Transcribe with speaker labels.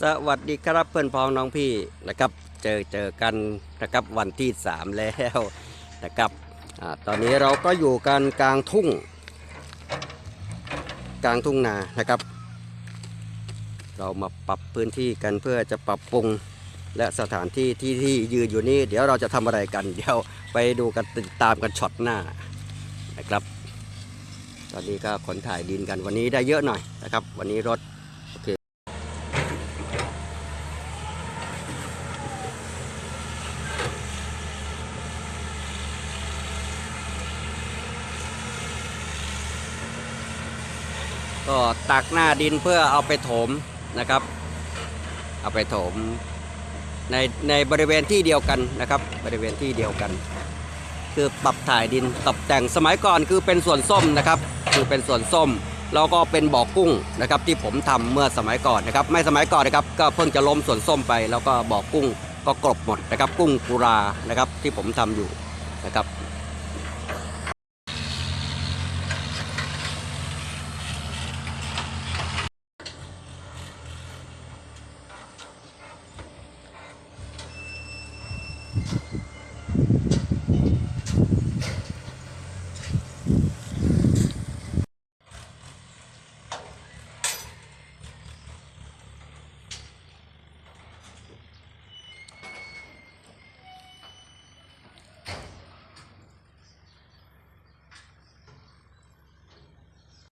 Speaker 1: สวัสดีครับเพื่อนพ้องน้องพี่นะครับ เจอเจอกันนะครับวันที่ 3 แล้วนะครับอตอนนี้เราก็อยู่กันกลางทุ่ง กลางทุ่งนานะครับ เรามาปรับพื้นที่กันเพื่อจะปรับปรุงและสถานที่ที่ที่ยืนอยู่นี่เดี๋ยวเราจะทำอะไรกันเดี๋ยวไปดูกันติดตามกันช็อตหน้านะครับ ตอนนี้ก็ขนถ่ายดินกันวันนี้ได้เยอะหน่อยนะครับ วันนี้รถ ก็ตักหน้าดินเพื่อเอาไปถมนะครับ เอาไปถมในในบริเวณที่เดียวกันนะครับ บริเวณที่เดียวกัน คือปรับถ่ายดินตกแต่งสมัยก่อนคือเป็นส่วนส้มนะครับ คือเป็นส่วนส้มแล้วก็เป็นบ่อกุ้งนะครับ ที่ผมทำเมื่อสมัยก่อนนะครับ ไม่สมัยก่อนนะครับ ก็เพิ่งจะล้มส่วนส้มไป แล้วก็บ่อกุ้งก็กลบหมดนะครับ กุ้งกุรานะครับที่ผมทำอยู่นะครับ